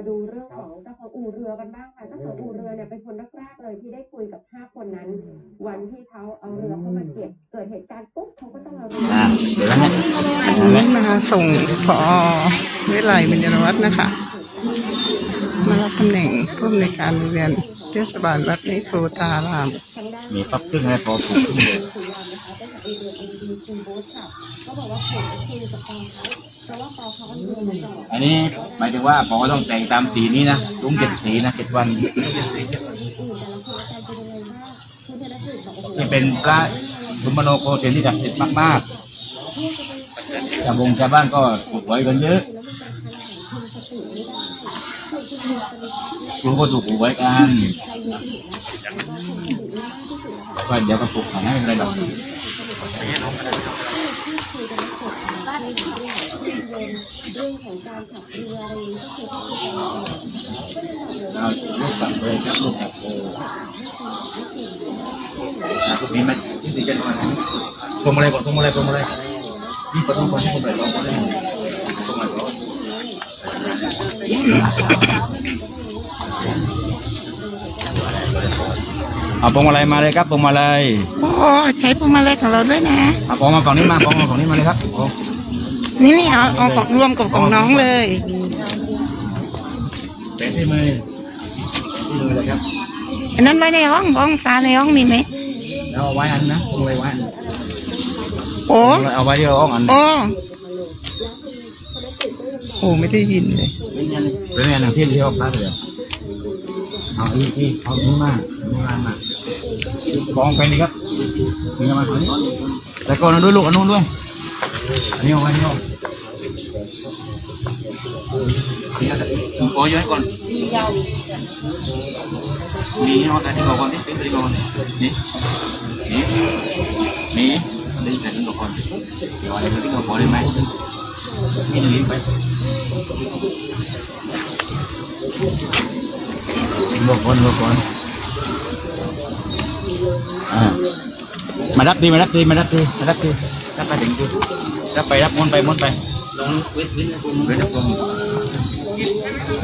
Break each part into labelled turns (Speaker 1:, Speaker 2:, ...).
Speaker 1: มาดูเรื่องของเจ้าของอู่เรือกันบ้างค่ะ เจ้าของอู่เรือเนี่ยเป็นคนแรกๆเลยที่ได้คุยกับห้าคนนั้น วันที่เขาเอาเรือเข้ามาเก็บ เกิดเหตุการณ์ปุ๊บเขาก็ต้องเอาเรือ
Speaker 2: อ่าเดี๋ยวนะฮะ
Speaker 3: วันนี้มาส่งพอวิไลบรรยรวัฒน์นะคะ มารับตำแหน่งผู้อำนวยการโรงเรียนเทศบาลวัดนิโครธาราม
Speaker 1: ทางด้าน
Speaker 2: มีปักครึ่งอะไรพอถูกครึ่งเลย
Speaker 1: สุวรรณนะคะเป็นจากอู่เรือเอ็นดีคุณโบ๊ทค่ะก็บอกว่าผมคุยกับปอเขาเพราะว่าปอเขาเอั
Speaker 2: นนี้หมายถึงว่าผมก็ต้องแต่งตามสีนี้นะลุงเจ็ดสีนะเจ็ดวัน
Speaker 1: นี่เป็น
Speaker 2: พระสุมโนโคเทนที่ศักดิ์สิทธิ์มากๆชาวบงชาวบ้านก็ถูกหวยกันเยอะลุงก็ถูกหวยกันก็เดี๋ยวก็ปลุกให้ไม่เป็นไรหรอก
Speaker 1: เรื่องของการขับเรืออะไรอย่างนี้ก็คือที่คุณ
Speaker 2: เอาลูกกลับเลยครับลูกกลับเลยอะพวกนี้มันที่สี่จะนอนตรงอะไรก่อนตรงอะไรตรงอะไรนี่ก็ต้องคนที่คนไหนตรงอะไรตรงอะไรก่อน เอาพวงมาลัยมาเลยครับพวงมาลัย
Speaker 3: โอ้ใช้พวงมาลัยของเราด้วยนะ
Speaker 2: เอาพวงมาฝั่งนี้มาพวงมาฝั่งนี้มาเลยครับโอ้
Speaker 3: นี่นี่เอาเอาของรวมกับของน้องเลย
Speaker 2: เป็นที่มือเป็นที่มือเลยครับ
Speaker 3: อันนั้นไว้ในห้องห้องตาในห้องมีไหม
Speaker 2: แล้วเอาไว้อันนะพวงมาลัยไว้อัน
Speaker 3: โอ้
Speaker 2: เอาไว้ที่ห้องอัน
Speaker 3: โอ้โอ้ไม่ได้ยินเลย
Speaker 2: เป็นอันเป็นอันหนึ่งที่ที่ห้องพระเลยเอาอีกที่เอานี้มานี้มา มาฟองไปนี่ครับนี่มาอันนี้แล้วก็อันนู้นด้วยลูกอันนู้นด้วยอันนี้เอาไว้นี่เอาโอ้ยย้อนก่อนนี่เอาแต่ที่ก่อนนี่เป็นที่ก่อนนี่นี่นี่นี่แต่ที่ก่อนเดี๋ยวอะไรก็ที่ก่อนได้ไหมนี่นึ่ไปลงก่อนลงก่อน อ่ามารับดีมารับดีมารับดีมารับดีรับไปถึงดีรับไปรับมนต์ไปมนต์ไปลงเวทเวทเวทลง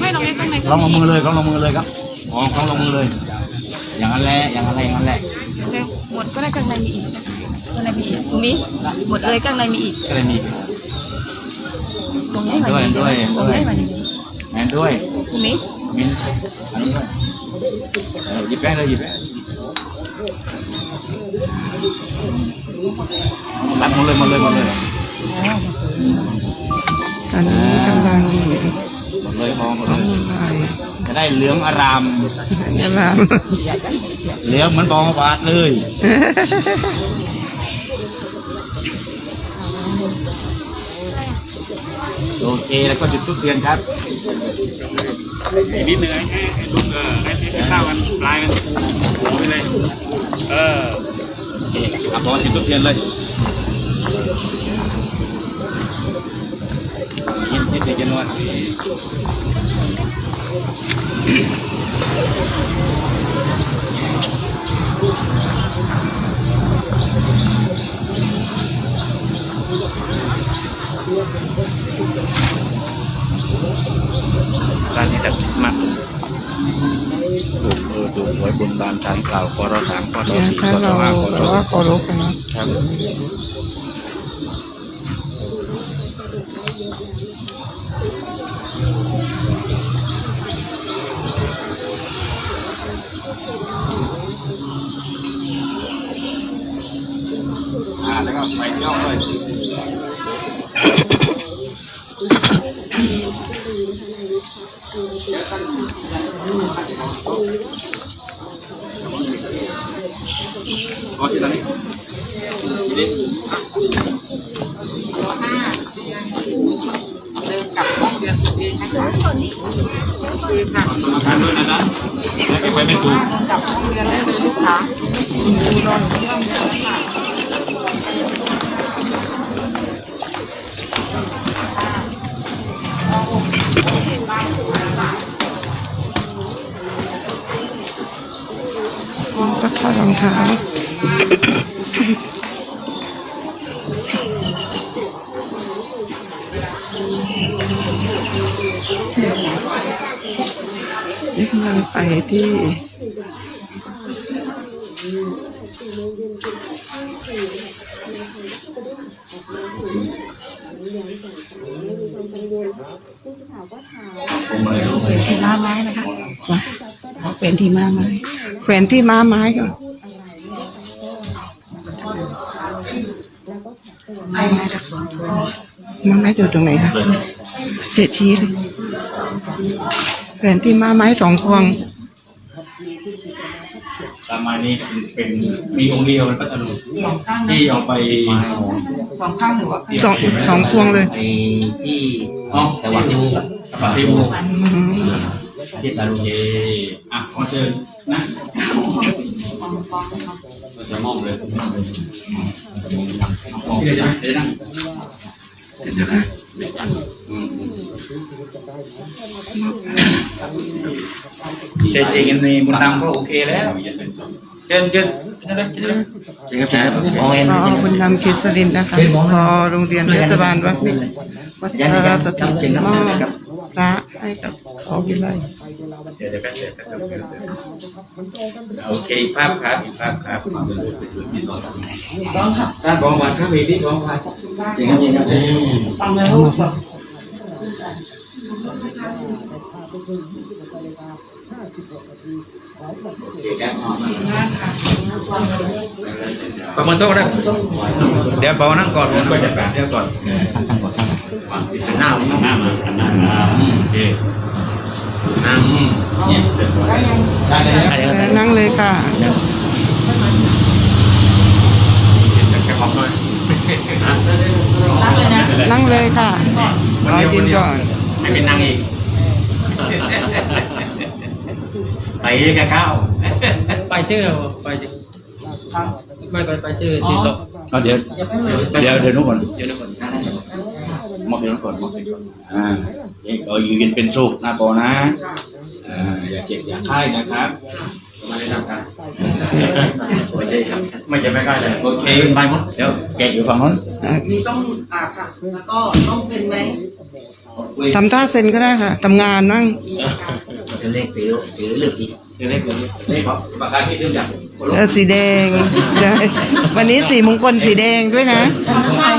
Speaker 3: ไม่น้องเล็กต้องไหน
Speaker 2: ลองลงมือเลยลองลงมือเลยครับอ๋อลองลงมือเลย อย่างนั้นแหละอย่างนั้นแหละอย่างนั้นแหละ
Speaker 3: หมดก็ได้ข้างในมีอีกข้างในมีอีกตรงนี้หมดเลยข้างในมีอีก
Speaker 2: ก็เลยมี
Speaker 3: ตรงนี้
Speaker 2: ด้วยด้วย
Speaker 3: ตรง
Speaker 2: ด้วย
Speaker 3: นี้มา
Speaker 2: แอนด้วย
Speaker 3: ตรงนี้
Speaker 2: มินอันนี้ด้วยเออหยิบแป้งเลยหยิบแป้ง รับหมดเลยหมดเลยหมดเลย
Speaker 3: ตอนนี้กำลัง
Speaker 2: หมดเลยมองหมด
Speaker 3: น้
Speaker 2: เล
Speaker 3: อง
Speaker 2: ย
Speaker 3: ลาย
Speaker 2: จะได้เหลืองอาราม
Speaker 3: ยะลาม
Speaker 2: เหลืองเหมือนกองบาทเลยโอเคแล้วก็จุดทุกเทียนครับ
Speaker 4: อีกนิดนึงให้ให้ลูกเออให้ให้ข้าวมันปลายมันหัวไปเลย เออ
Speaker 2: โอเคเอา วยบนบานทางกล่าวกรสามกร
Speaker 3: เนี่ย
Speaker 2: สี่
Speaker 3: ถ้าก
Speaker 2: ร
Speaker 3: เรา
Speaker 2: ห้าก
Speaker 3: แบบ
Speaker 2: ร
Speaker 3: ว่าเคารพกันเนาะ
Speaker 2: ครับแล้วก็ไปย่องด้วย อ๋อที่ตอนนี้ทีนี้เดินกลับห้องเรียนเองนะคะคือค่ะทานด้วยนะนะแล้วก็ไปไม่ถูก
Speaker 3: น้องก็ถอดรองเท้านี่กำลัง ไปที่
Speaker 5: เป็นที่ม้าไม้นะคะเขาเป็นที่ม้าไม้
Speaker 3: แขวนที่ม้าไม้ก่อน
Speaker 5: ไม้ไม้จากสวนพว
Speaker 3: ม้าไม้อยู่ตรงไหนคะเจ็ดชี้เลยแขวนที่ม้าไม้สองพวง
Speaker 2: ตามมานี่เป็นมีองค์เดียวในพัทลุงที่เอาไป
Speaker 5: สองข้างหรือว่า
Speaker 3: สองสองพวงเลย
Speaker 6: ไอ้ที่
Speaker 2: อ๋อ
Speaker 6: จังหวัดที่
Speaker 2: ปฏิบู
Speaker 3: อืม
Speaker 6: ที่ตาลุ
Speaker 2: โองเคอะขอเชิญนะเราจะมอบเลยเดี๋ยวนะเดี๋ยวนะ แต่จริงๆในมุนนำก็โอเคแล้วเจนเจนเจิญเจิญเลย
Speaker 6: จริงครับจริงครับมองเห็น
Speaker 3: พอบุญนำคิสรินนะคะพอโรงเรียนเทศบาลวัดนี้วัดพราชสถิตมอบพระให้กับขอวิไล
Speaker 2: เดี๋ยวเดี๋ยวแป๊บเดียวแป๊บเดียวโอเคอีกภาพครับอีกภาพครับท่านบองวันครับมีที่บองวัน
Speaker 6: จริงครับจริงครับ
Speaker 5: ฟังแล้วรูปแบ
Speaker 2: ประเมินโต๊ะได้เดี๋ยวเปานั่งก่อนผมก็จะเดี๋ยวก่อนหน้าหน้ามาหน้ามาโอเค นั่งเนี่ยได้เลย
Speaker 6: อะไรครับ
Speaker 3: นั่งเลยค่ะ
Speaker 2: จะขอบหน่อย
Speaker 3: นั่งเลยค่ะรอยืนก่อน
Speaker 2: ให้เป็นนางอีกไปเองกับข้าว
Speaker 7: ไปชื่อไปดิไม่ไปไปชื่อติดลบ
Speaker 2: เดี๋ยวเดี๋ยวเดี๋ยวนู้นก่อน
Speaker 7: เดี๋ยวนะก่อน
Speaker 2: มอบเดี๋ยวนู้นก่อนมอบเดี๋ยวก่อนอ่าเอออยู่เย็นเป็นสุขนะปอนะอ่าอย่าเจ็บอย่าไข้นะครับ
Speaker 7: มาแนะนำกัน
Speaker 2: ไม่ใช่ไม่ใช่ไม่ไข้เลยโอเคไปหมดเดี๋ยวแกะอยู่ฝั่งนู้น
Speaker 5: มีต้องอ่าค่ะ แล้วก็ต้องเซ็นไหม
Speaker 3: ทำท่าเซ็นก็ได้ค่ะทำงานนั่ง
Speaker 6: เป็นเลขถือถือเลือกอีก
Speaker 2: เดี๋ยวเล็กเดี๋ยวเล็กครับปากกาที่เรื่องอย่าง
Speaker 3: เออสีแดงใช่วันนี้สีมงคลสีแดงด้วยนะ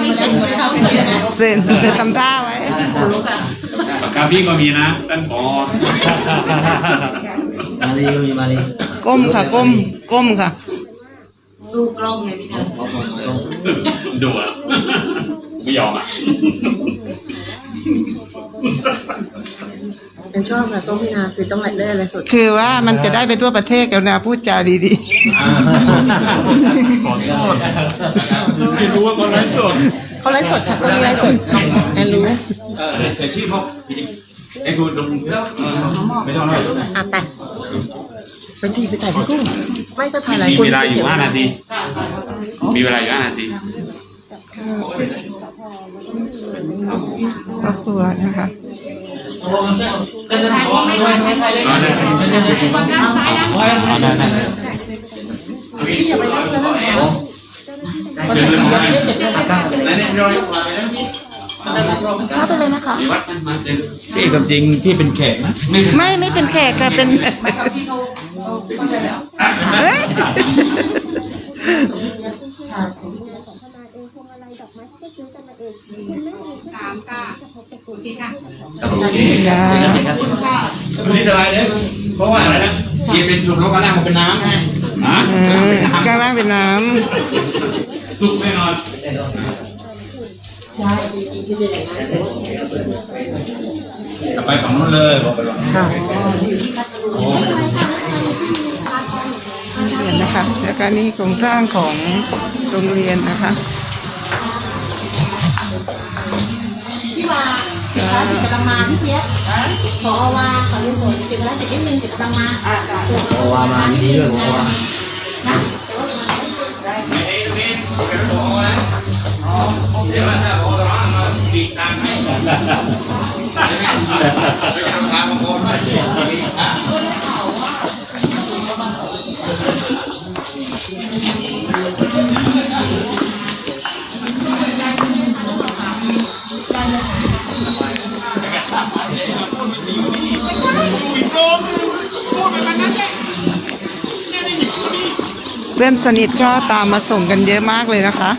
Speaker 5: ไม่เซ็นไม่ต้องเซ็น
Speaker 3: เซ็นทำท่าไว้
Speaker 4: ปากกาพี่ก็มีนะท่านผอ
Speaker 6: มาลีก็มีมาลี
Speaker 3: ก้มค่ะก้มก้มค่ะ
Speaker 5: สู้กล้องไงพี่กัน
Speaker 4: ดูอะไม่ยอมอะ
Speaker 5: ฉันชอบค่ะต้องพินาคือต้องไหลเลื่อยอะไรสุด
Speaker 3: คือว่ามันจะได้ไปทั่วประเทศกันนะพูดจาดี
Speaker 4: ขอโทษไม่รู้ว่าคนไร้สด
Speaker 5: เขาไลฟ์สดค่ะเขามีไลฟ์สดแอนรู้
Speaker 2: เออเสียชื่อพวกไอ้ดูดูไม่ต้องเลย
Speaker 5: อะไปไปทีไปถ่ายพี่กุ้งไม่ก็ถ่ายหลาย
Speaker 4: มี
Speaker 5: คน
Speaker 4: เวลาอยู่ห้านาที มีเวลาอยู่ห้านาที
Speaker 3: ๆครอบครัวนะคะ
Speaker 4: เอาได้เอาได้ได้เป็นเรื่องของอะไร
Speaker 2: ไหนเนี่ยรอย
Speaker 5: เข้าไปเลยนะคะ
Speaker 4: มีวัดมันมาเจอ
Speaker 2: ที่ความจริงที่เป็นแขกนะ
Speaker 3: ไม่ไม่เป็นแขกค่ะเป็นเฮ้ย ยา
Speaker 6: จริงครับ
Speaker 2: วันนี้สบายเลยเพราะว่าอะไรนะเกียร์เป็นสุกแล้วก็ล่างมันเป็นน้ำไง
Speaker 4: ฮะ
Speaker 3: เออข้างล่างเป็นน้ำ
Speaker 4: สุกแน่นอน
Speaker 2: ไปฝั่งนู้นเลยบอกไปฝั่งนู้นำ
Speaker 3: เรียนนะคะแล้วก็นี่โครงสร้างของโรงเรียนนะคะ
Speaker 8: สิคะติดกระดังมาพี่เพียรขอวาขอเรียนส่วนติดแล้วติดนิดนึงติดกระดังมา
Speaker 6: โอวามาดีด้วยโอวา
Speaker 2: เดี๋ยวถ้าพอร้อนมาดีตามให้ทางมาโคนด้วย
Speaker 3: เพื่อนสนิทก็ตามมาส่งกันเยอะมากเลยนะคะ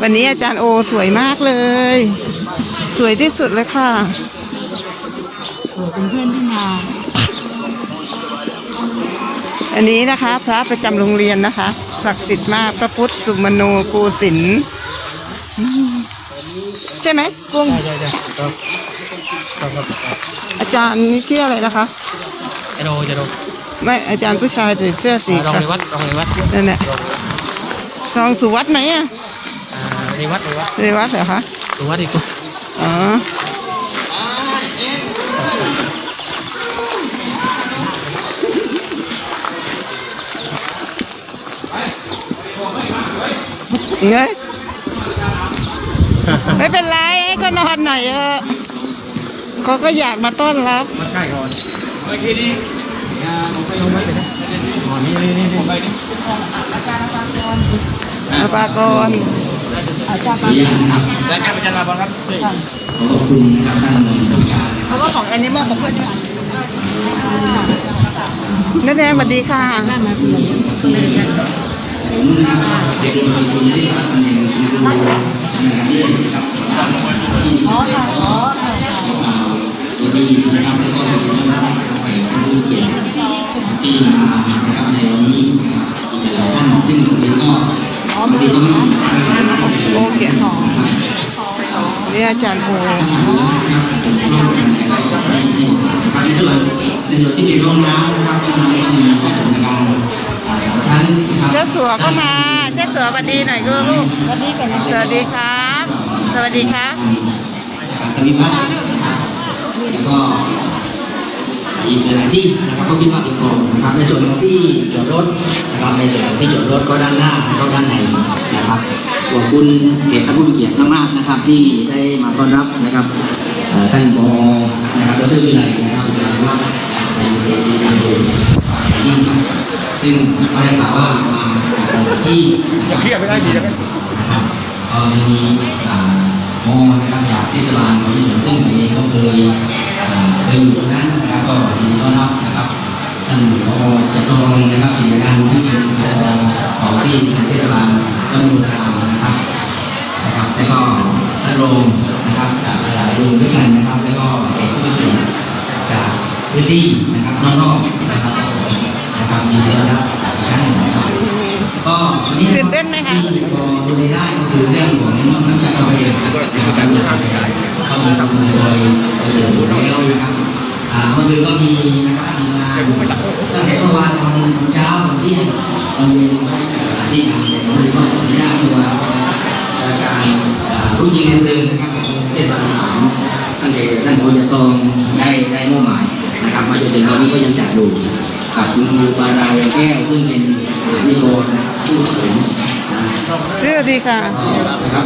Speaker 3: วันนี้อาจารย์โอสวยมากเลย สวยที่สุดเลยค่ะ
Speaker 5: เป็นเพื่อนที่มา
Speaker 3: อันนี้นะคะพระประจำโรงเรียนนะคะ ศักดิ์สิทธิ์มากพระพุทธสุมโนกูสินอืมใช่ไหมกุ้ง
Speaker 7: ใช่ใช่ครับครับครับ
Speaker 3: อาจารย์นี่ชื่ออะไรนะคะ
Speaker 7: ไอโดจะโด
Speaker 3: ไม่อาจารย์ผู้ชายใส่เสื้อสี
Speaker 7: รอง
Speaker 3: ค่ะ
Speaker 7: ในวัดรองในวัด
Speaker 3: นั่นแหละรองสุวัตไหมอะ
Speaker 7: อ่าในวัดในวัด
Speaker 3: เรวัตเหรอคะ
Speaker 7: สุวัดอีกตัว
Speaker 3: อ๋อเงยไม่เป็นไรให้เขานอนหน่อยเออเขาก็อยากมาต้อนรับ
Speaker 7: มันใกล้ก่อน
Speaker 2: เมื่อกี้นี้ อ่าผมไปลงไว้เลยนะอ๋อนี่นี่นี่ผมไปนี่
Speaker 3: อาปากร
Speaker 6: ออนุญาตนะครับ
Speaker 2: รายการประจำมาบอลครับ
Speaker 6: ขอบคุณนะครับท่านผู้การนครับ
Speaker 3: เพราะว่าของแอนิมอลของเพื่อนนั่นแน่สวัสดีค่ะ
Speaker 6: ผมนะครับเด็กโรงเรียนคุณได้รับตำแหน่งคุณครูนะครับที่ครับอ๋อค่ะอ๋อค่ะ วันนี้นะครับแล้วก็ขอบคุณนะครับไปผู้เกียรติที่มานะครับในวันนี้นะครับอีกหลายท่านซึ่งผมเองก็วันนี้ก็ไม่ไม่สามารถเข้าไป
Speaker 3: โอเกียรติทองนี่อาจารย์โอ
Speaker 6: ในส่วนในส่วนที่เป็นโรงน้ำนะครับโรงน้ำก็มีกระบวนการสามชั้นนะครับ
Speaker 3: เจ้าสัวก็มาเจ้าสัวสวัสดีหน่อยก็ลูกสวัสดีกันสวัสดีครับ สวัสดีครับ
Speaker 6: การตวิวัฒน์ แล้วก็อีกหลายที่นะครับก็คิดว่าเป็นโปร่งนะครับในส่วนของที่จอดรถนะครับในส่วนของที่จอดรถก็ด้านหน้าแล้วก็ด้านในนะครับขอบคุณเกียรติท่านผู้มีเกียรติมากๆนะครับ ที่ได้มาต้อนรับนะครับเอ่อท่านผอนะครับดรวิไลนะครับว่าในในงานโดยยิ่งซึ่งก็ได้กล่าวว่ามาจากหลายที่นะครับ
Speaker 4: เครียดไม่ได้ดีนะ
Speaker 6: นะครับก็ยัง มีอ่ามอนะครับจากเทศบาลของที่สวนซึ่งผมเองก็เคยอ่าเคยอยู่ตรงนั้นนะครับก็ยินดีต้อนรับนะครับท่านผอจตุรงค์นะครับศิลการที่เป็นผอของที่เทศบาลตำบลตรามนะครับนะครับแล้วก็ท่านโรงนะครับจากหลายโรงด้วยกันนะครับ แล้วก็เอกผู้มีเกียรติจากพื้นที่นะครับนอกๆนะครับนะครับยินดีต้อนรับอีกครั้งหนึ่งนะครับก็วันนี้
Speaker 3: ตื่นเต้นไหมคะ
Speaker 6: ที่พอ ดูในได้ก็คือเรื่องของน้ำจักการนะครับการจัดการเข้ามาทำโดยเสริมอยู่แล้วนะครับอาเมื่อคืนก็มีนะครับทีมงานตั้งแต่เมื่อวานตอนเช้าตอนเที่ยงตอนเย็น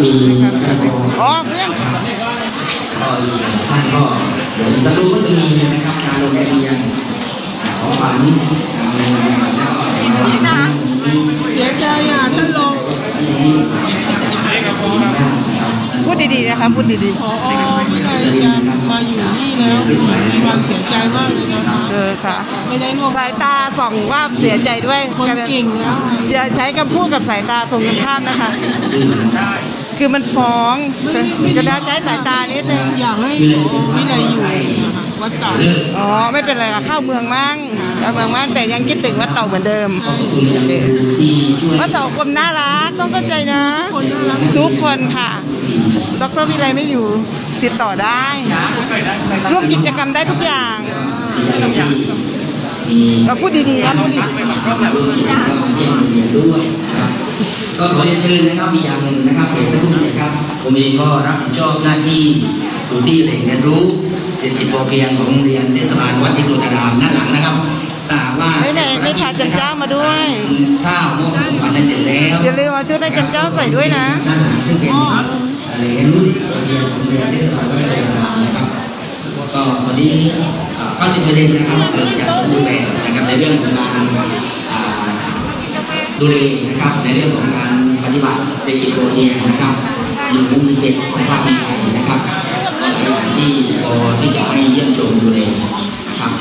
Speaker 6: นะครับมีท่านผ
Speaker 3: อ
Speaker 6: อ๋
Speaker 3: อเพื่อน
Speaker 6: ก็อีกท่านก็เดี๋ยวอีกสักครู่ก็จะมีนะครับการลงทะเบียนของฝันการลงทะเบียนแล้วก็นี่นะ
Speaker 3: เสียใจอะท่านลงพูดดีๆนะคะพูดดี
Speaker 6: พอไม่ได้การมาอยู่นี่แล้วมีความเสียใจมากเลยนะคะ
Speaker 3: ๆเออค่ะ
Speaker 6: ไม่ได้ร่วม
Speaker 3: สายตาส่องว่าเสียใจด้วย
Speaker 6: คนเก่งแล้ว
Speaker 3: อย่าใช้คำพูดกับสายตาตรงกันข้ามนะคะ คือมันฟ้องจะได้ใช้สายตานิดนึง
Speaker 6: อยากให้วิไลอยู่วัดเก่า
Speaker 3: อ๋อไม่เป็นไรค่ะเข้าเมืองมั่งเข้าเมืองมั่งแต่ยังคิดถึงวัดเต่าเหมือนเดิม
Speaker 6: ขอบคุณยังครูที่ช่วย
Speaker 3: วัดเต่าคนน่ารักต้องเข้าใจนะ ทุกคนค่ะดรวิไลไม่อยู่ติดต่อได้ ร่วมกิจกรรมได้ทุกอย่าง
Speaker 6: มี
Speaker 3: เราพูดดีๆนะพูดดี
Speaker 6: ด้วยนะครับ ก็ขอเรียนเชิญนะครับมีอย่างหนึ่งนะครับเอกท่านผู้มีเกียรติครับ ผมเองก็รับผิดชอบหน้าที่อยู่ที่แหล่งเรียนรู้เศรษฐกิจพอเพียงของโรงเรียนเทศบาลวัดพิโรตารามด้านหลังนะครับถ้าหากว่า
Speaker 3: ไม่ไหนไม่พาจันเจ้ามาด้วย
Speaker 6: ข้าวหม้อของขวัญได้เสร็จแล้ว
Speaker 3: อย่าลืมเอาชุดให้จันเจ้าใส่ด้วยนะ
Speaker 6: ด้านหลังซึ่งเป็นแหล่งเรียนรู้เศรษฐกิจพอเพียงของโรงเรียนเทศบาลวัดพิโรตารามนะครับก็ตอนนี้90เปอร์เซ็นต์นะครับเกิดจากสมบูรณ์แบบนะครับในเรื่องของการอ่า ดูแลนะครับในเรื่องของการปฏิบัติเศรษฐกิจโปรเทียนะครับอยู่ในมีเด็กนะครับมีไทยนะครับก็หลายที่พอที่จะให้เยี่ยมชมดูแลนะครับ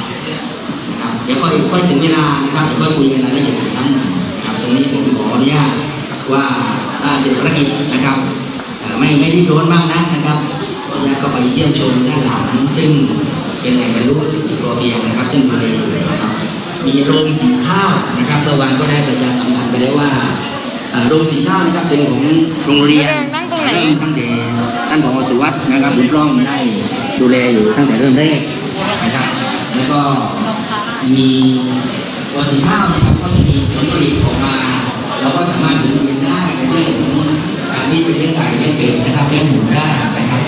Speaker 6: นะครับเดี๋ยวค่อยค่อยถึงเวลานะครับเดี๋ยวค่อยคุยกันรายละเอียดทั้งหนึ่งนะครับตรงนี้ผมขออนุญาตว่าถ้าเสร็จภารกิจนะครับไม่ไม่รีบร้อนมากนักนะครับขออนุญาตก็ไปเยี่ยมชมด้านหลังซึ่งเป็นแหล่งเรียนรู้เศรษฐกิจพอเพียงนะครับซึ่งดูแลยนะครับ มีโรงสีข้าวนะครับเมื่อวานก็ได้ประชาสัมพันธ์ไปแล้วว่าเอ่อโรงสีข้าวนะครับเป็นของโรงเรียน
Speaker 3: นั่งตรงไหน
Speaker 6: เริ่มตั้งแต่ท่านผอสุวัสด์นะครับบุญร่องได้ดูแลอยู่ตั้งแต่เริ่มแรกนะครับแล้วก็มีตัวสีข้าวเนะครับก็จะมีผลผลิตออกมาเราก็สามารถหมุนเวียนได้ในเรื่องของการที่ไปเลี้ยงไก่เลี้ยงเป็ดนะครับเลี้ยงหมูได้นะครับ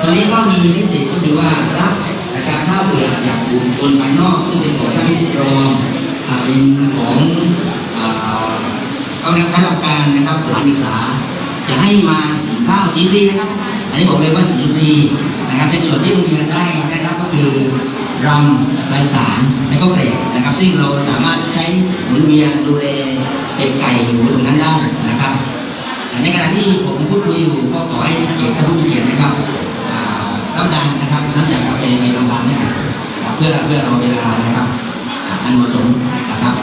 Speaker 6: ตอนนี้ก็มีนิสิตก็คือว่ารับนะครับข้าว เปลือกจากบุคคลภายนอกซึ่งเป็นของท่านที่รองอาเป็นของอ่ากำลังคณะกรรมการนะครับสถานศึกษา จะให้มาสีข้าวสีฟรีนะครับ อันนี้บอกเลยว่าสีฟรีนะครับในส่วนที่โรงเรียนได้ได้รับก็คือรำใบสารและก็เกล็ดนะครับ ซึ่งเราสามารถใช้หมุนเวียนดูแลเป็ดไก่หมูตรงนั้นได้นะครับ ในขณะที่ผมพูดคุยอยู่ก็ขอให้เกียรติท่านผู้มีเกียรตินะครับ อ่ารับประทานนะครับน้ำจากกาแฟไปรางวัลนะครับเพื่อเพื่อรอเวลานะครับอันเหมาะสมนะครับ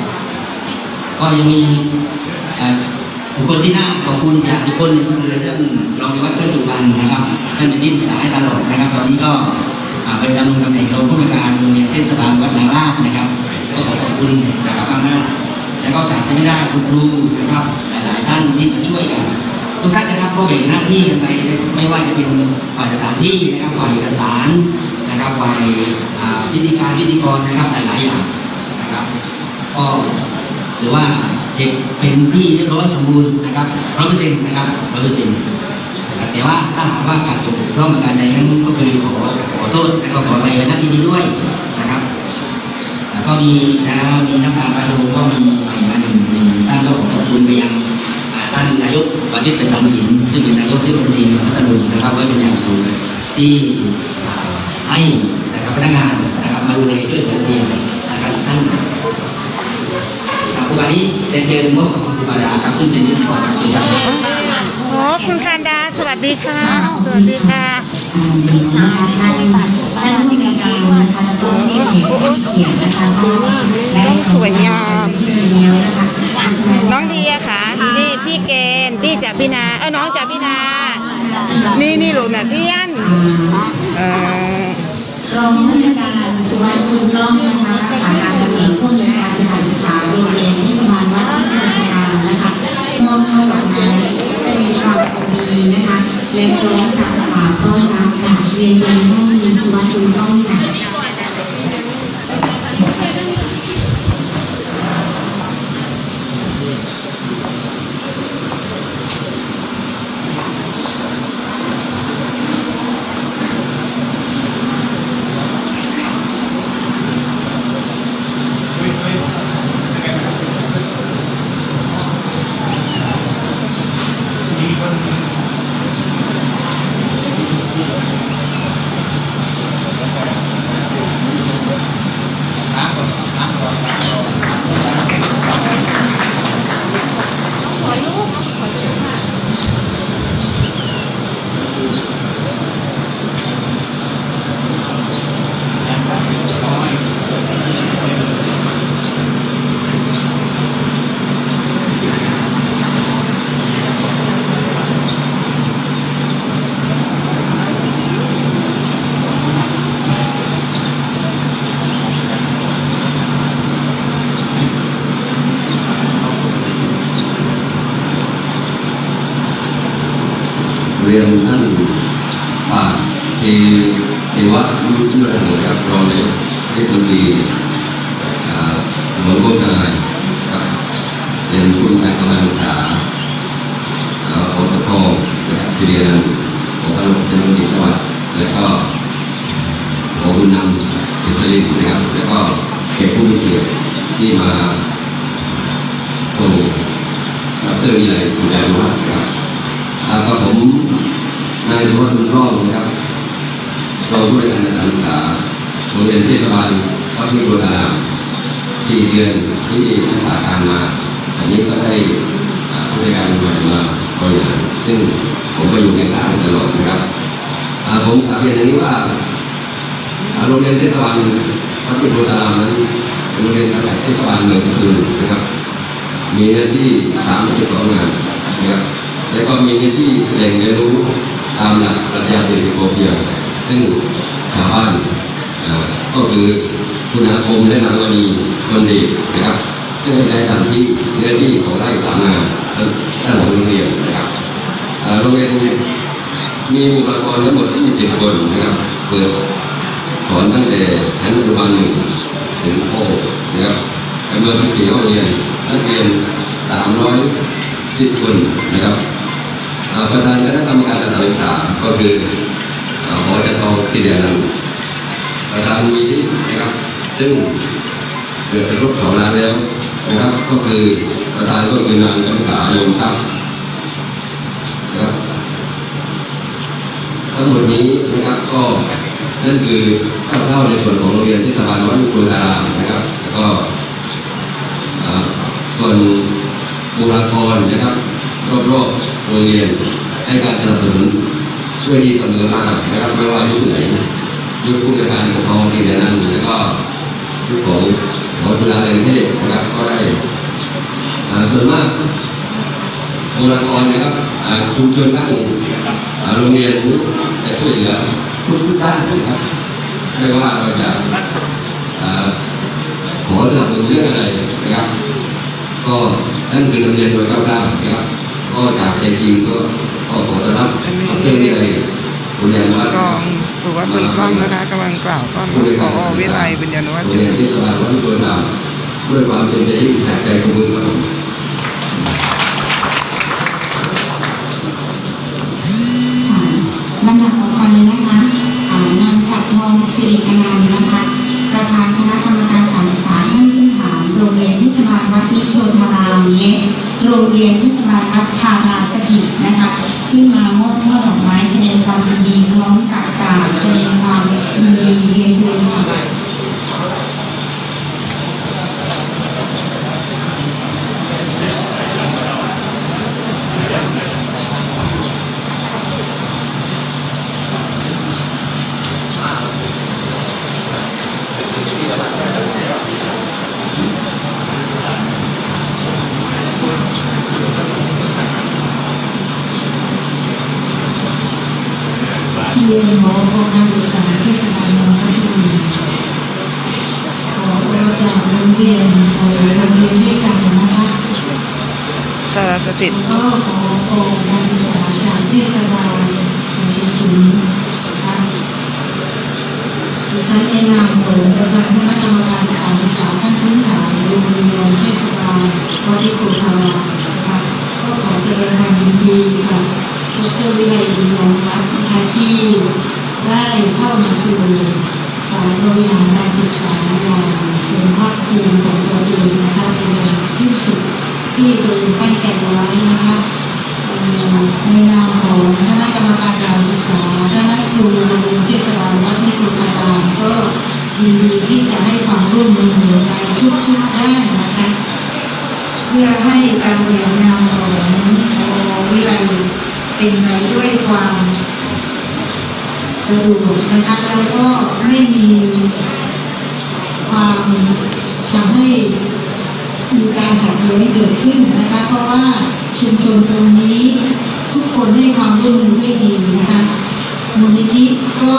Speaker 6: ก็ยังมีบุคคลที่น่าขอบคุณอย่างอีกคนหนึงก็คือท่านรองนายกเทศสุวรรณนะครับท่านเป็นที่ปรึกษาให้ตลอดนะครับ ตอนนี้ก็ไปดำรงตำแหน่งรองผู้บริการโรงเรียนเทศบาลวัดนาราชนะครับ ก็ขอขอบคุณนะครับมากหน้าแล้วก็ขาดไม่ได้คุณครูนะครับ หลายๆท่านที่มาช่วยกัน ทุกท่านนะครับก็แบ่งหน้าที่กันไปไม่ว่าจะเป็นฝ่ายสถานที่นะครับฝ่ายเอกสารนะครับฝ่ายพิธีการพิธีกรนะครับหลายๆอย่างนะครับก็ถือว่าเสร็จเป็นที่เรียบร้อยสมบูรณ์นะครับร้อยเปอร์เซ็นต์นะครับร้อยเปอร์เซ็นต์แต่ว่าถ้าหากว่าขาดตกบกพร่องการใดนั้นก็คือขอขอโทษและก็ขอไปในหน้าที่นี้ด้วยนะครับแล้วก็มีนะครับมีนักการพัฒนาก็มีใหม่มาหนึ่งหนึ่งท่านก็ขอขอบคุณไปยังาท่านนายกวันที่เป็นสังสินซึ่งเป็นนายกที่โรงเรียนพัฒนานะครับไว้เป็นอย่างสูงที่อ่าให้นะครับพนักงานนะครับมาดูแลช่วยเหลือโรงเรียนนะครับท่านครับครูบานี้เรียนเชิญพบกับคุณครูบาดาครับซึ่งเป็นพิธีกรครับเชิญครับ
Speaker 3: โอ้คุณคานดาสวัสดีค่ะ สวัสดีค่ะ
Speaker 9: สาธารณบัตรท่านผู้มีการนะคะแล้วก็มีเขียนนะคะก็ได้
Speaker 3: ต้องสวยงาม
Speaker 9: แล้วนะคะ
Speaker 3: น้องดีอะค่ะนี่พี่เกณฑ์พี่จากพี่นาเออน้องจากพี่นา นี่นี่ลูกน่ะเทียนเออ
Speaker 9: รองผู้มีการสุวรรณคุณร่องนะคะรักษาการบริหารผู้มีการสถานศึกษาโรงเรียนเทศบาลวัดพิพิธภัณฑ์นะคะมอบช่อดอกไม้แสดงความดีนะคะและพร้อมกับฝากต้อนรับค่ะเรียนเชิญท่านสุวรรณคุณร่องค่ะ
Speaker 10: เรียนท่านป่าเทเทวะรู้ชื่ออะไรครับรองนายกเทศมนตรีอ่าหลวงพ่อนายครับเรียนผู้การกำลังศึกษาอ่าอปทนะครับที่เรียนของท่านเทศมนตรีจังหวัดแล้วก็ขอคุณ นำอิตาลีนะครับ แล้วก็แขกผู้มีเกียรติที่มาส่งดรวิไลคุณยานุวัฒน์ครับอ่าก็ผมนายสุวัฒน์บุญร่องนะครับเรองผู้บริการการศึกษาโรงเรียนเทศบาลวัดมิโบราสี่เดือนที่รักษาการมา อันนี้ก็ได้ผู้บริการใหม่มาบริหารซึ่งผมก็อยู่ในกลางตลอดนะครับผมกลับเรียนนี้ว่า โรงเรียนเทศบาลวัดมิโบราณนั้นเป็นโรงเรียนสังกัดเทศบาลเมืองพัทลุงนะครับ มีเนื้อที่สามสิบสองงานนะครับแล้วก็มีเนื้อที่แหล่งเรียนรู้ตามหลักปรัชญาเศรษฐกิจพอเพียงซึ่งชาวบ้านก็คือคุณอาคมและนางวณีคนดีนะครับซึ่งใช้สถานที่เนื้อที่ของไร่สามงานด้านหลังโรงเรียนนะครับโรงเรียนมีบุคลากรทั้งหมด27คนนะครับเปิด สอนตั้งแต่ชั้นอนุบาลหนึ่งถึงป .6 นะครับจำนวนสี่ห้องเรียนนักเรียน310คนนะครับประธานคณะกรรมการสถานศึกษาก็คืออ่าหอจตสิริอนันประธานมีที่นะครับ ซึ่งเกิดจะครบสองล้านแล้วนะครับ ก็คือประธานก็คือนางกำษาโยมทรัพย์นะครับทั้งหมดนี้นะครับก็ นั่นคือคร่าวๆในส่วนของโรงเรียนเทศบาลวัดลุกุลารามนะครับแล้วก็ส่วนบุคลากรนะครับ รอบๆโรงเรียนให้การสนับสนุนช่วยดีเสมอมานะครับไม่ว่ายุคไหนยุคผู้บริการปกครองที่เดียนั้นแล้วก็ยุคของหมอจุฬาเรืองเทพนะครับก็ได้ส่วนมากบุคลากรนะครับอ่าชุมชนตั้งอ่าโรงเรียน ช่วยเหลือทุกทุกด้านนะครับไม่ว่าเราจะขอสนับสนุนเรื่องอะไรนะครับ ก็นั่นคือโรงเรียนโดยคร่าวๆนะครับก็จากใจจริงก็ก็ขอต้อนรับเจ้าหน้าที่โรงเรียนวัด
Speaker 3: รองสุวัสดิ์บุญกล้องนะคะกำลังกล่าวต้อนรับพอวิไลบุญญาณวัฒน์
Speaker 10: โร
Speaker 3: องยู่
Speaker 10: เรียนเทศบาลวัดโบราณด้วยความเต็มใจที่จากใจของมือครับ
Speaker 11: โรงเรียนเทศบาลวัดทาราสถิตนะคะ ขึ้นมามอบช่อดอกไม้แสดงความยินดีพร้อมกับกล่าวแสดงความยินดีเรียนเชิญค่ะ ที่เรียนหอของการศึกษาเทศบาลเมืองพัทลุงขอจากโรงเรียนสายโรงเรียนด้วยกันนะคะ
Speaker 3: ตาราสถิต
Speaker 11: ก็ขอขอการศึกษาจากเทศบาลของเชียงสุนนะคะดิฉันในนามของประธานคณะกรรมการสถานศึกษาขั้นพื้นฐานโรงเรียนเทศบาลวัดอิโคทารามนะคะก็ขอแสดงความยินดีกับดรวิไลบุญยงรัตน์นะคะที่ ได้เข้ามาสู่สายบริหารการศึกษาอย่างเป็นภาคภูมิของตัวเองนะคะเป็นอย่างสิ้นสุดที่ตัวเองตั้งใจไว้นะคะในนามของคณะกรรมการการศึกษาคณะครูโรงเรียนเทศบาลวัดนิโคทารามก็ยินดีที่จะให้ความร่วมมือในทุกๆด้านนะคะเพื่อให้การเรียนงานของวิไลเป็นไปด้วยความ สะดวกนะคะแล้วก็ไม่มีความทำให้มีการขัดแย้งเกิดขึ้นนะคะเพราะว่าชุมชนตรงนี้ทุกคนให้ความร่วมมือด้วยดีนะคะมูลนิธิก็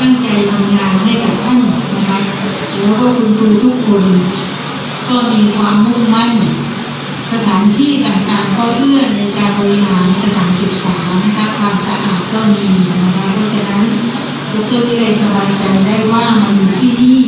Speaker 11: ตั้งใจทำงานให้กับท่านนะคะแล้วก็คุณครูทุกคน ก็มีความมุ่งมั่น สถานที่ต่างๆก็เอื้อในการบริหารสถานศึกษานะคะความสะอาดก็มีนะคะ เพราะฉะนั้น เลยสบายใจได้ว่ามันอยู่ที่นี่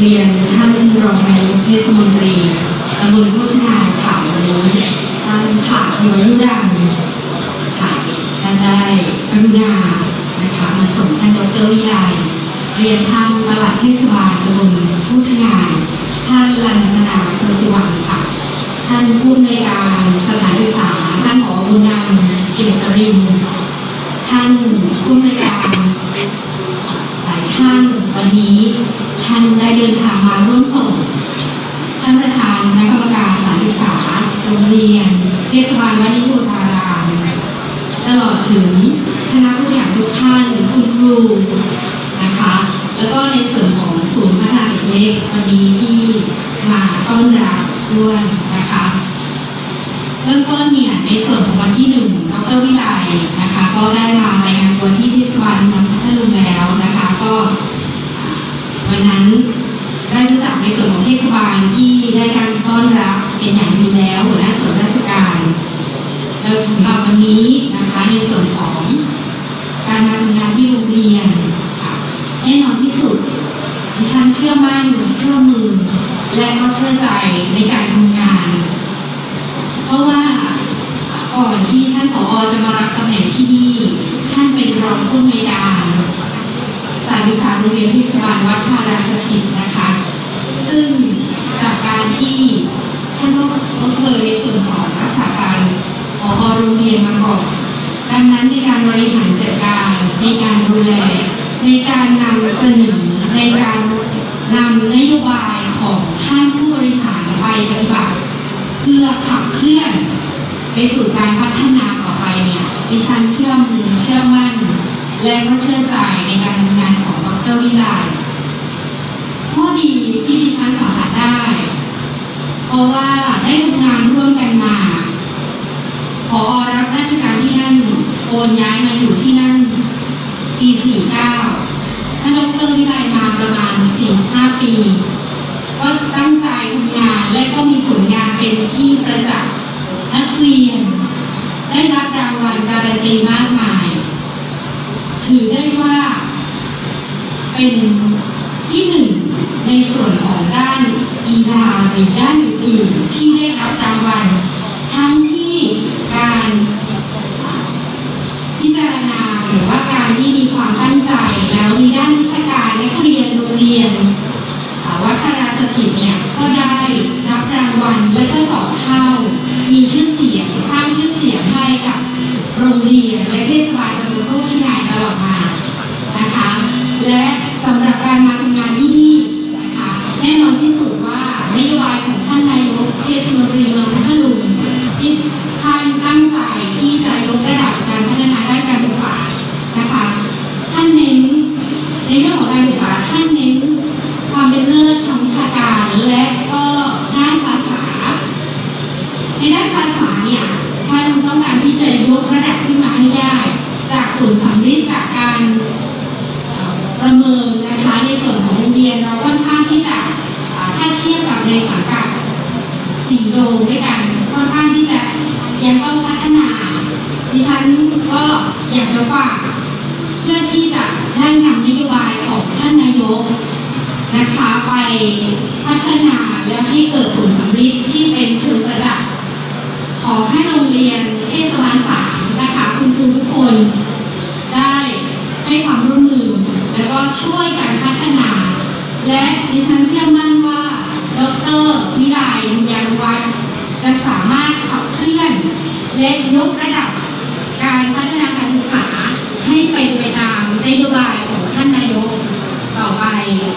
Speaker 11: เรียน
Speaker 9: ท่านรองนายกเทศมนตรีตำบลโฆษณาค่ะวันนี้ท่านค่ะย้อยรังค่ะท่านได้กรุณานะคะมาส่งท่านดรวิไลเรียนท่านประหลัดเทศบาลตำบลโฆษณาท่านลันธนาเกอสุวรรณค่ะ ท่านผู้อำนการสถานศึกษาท่านผอบุญนำเกษรินท่านผู้อำนการหลายท่านวันนี้ ท่านได้เดินทางมาร่วมส่งท่านประธานคณะกรรมการสานศึกษาโรงเรียน เทศบาลวัดนิโคธารามตลอดถึงคณะผู้บริหารทุกท่านคุณครูนะคะ แล้วก็ในส่วนของศูนย์พัฒนาเด็กเล็กวันนี้ที่มาต้อนรับด้วยนะคะเริ่มต้นเนี่ยในส่วนของวันที่หนึ่งดรวิไลนะคะ ก็ได้มารายงานตัวที่เทศบาลเมืองพัทลุงแล้ว นั้น ได้รู้จักในส่วนของเทศบาลที่ได้การต้อนรับเป็นอย่างดีแล้วหัวหน้าส่วนราชการแล้วสำหรับวันนี้นะคะในส่วนของการมาทำงานที่โรงเรียนค่ะแน่นอนที่สุดดิฉันเชื่อมั่นเชื่อมือ และก็เชื่อใจในการทำงาน เพราะว่าก่อนที่ท่านผอจะมารับตำแหน่งที่นี่ท่านเป็นรองผู้อำนวยการารวิชาโรงเรียนเทศบาลวัดพาราสถิตนะคะ ซึ่งจากการที่ท่านก็เคยในส่วนของรักษาการผอโรงเรียนมาก่อน ดังนั้นในการบริหารจัดการในการดูแล ในการนำเสนอในการนำนโยบายของท่านผู้บริหารไปปฏิบัติเพื่อขับเคลื่อน ไปสู่การพัฒนาต่อไปเนี่ยดิฉันเชื่อมือเชื่อมั่น และก็เชื่อใจในการทำงานของดรวิไลข้อดีที่ดิฉันสัมผัสได้ เพราะว่าได้ทำงานร่วมกันมาพอรับราชการที่นั่นโอนย้ายมาอยู่ที่นั่นปี49ท่านดรวิไลมาประมาณ 4-5 ปี ก็ตั้งใจทำงานและก็มีผลงานเป็นที่ประจักษ์นักเรียน ได้รับรางวัลการันตีมากมาย ถือได้ว่า เป็นที่หนึ่งในส่วนของด้านกีฬาหรือด้านอื่นๆที่ได้รับรางวัลทั้งที่การพิจารณาหรือว่าการที่มีความตั้งใจแล้วในด้านวิชาการนักเรียนโรงเรียนวัดพระราชถิตเนี่ยก็ได้รับรางวัลและก็สอบ อยากจะฝากเพื่อที่จะได้นำนโยบายของท่านนายกนะคะไปพัฒนาและให้เกิดผลสำลิดที่เป็นเชิงประจักษ์ขอให้โรงเรียนเทศบาลสามนะคะคุณครูทุกคนได้ให้ความร่วมมือ แล้วก็ช่วยกันพัฒนา และดิฉันเชื่อมั่นว่าดรวิไลบุญญานวัฒน์จะสามารถขับเคลื่อนและยกระดับการพัฒ เป็นไปตามนโยบายของท่านนายกต่อไป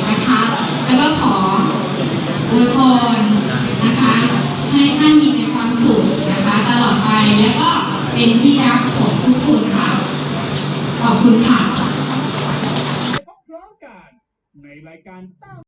Speaker 9: นะคะ แล้วก็ขออวยพรนะคะ ให้ท่านมีแต่ความสุขนะคะ ตลอดไปแล้วก็เป็นที่รักของทุกคนค่ะ ขอบคุณค่ะ
Speaker 4: พร้อมกันในรายการ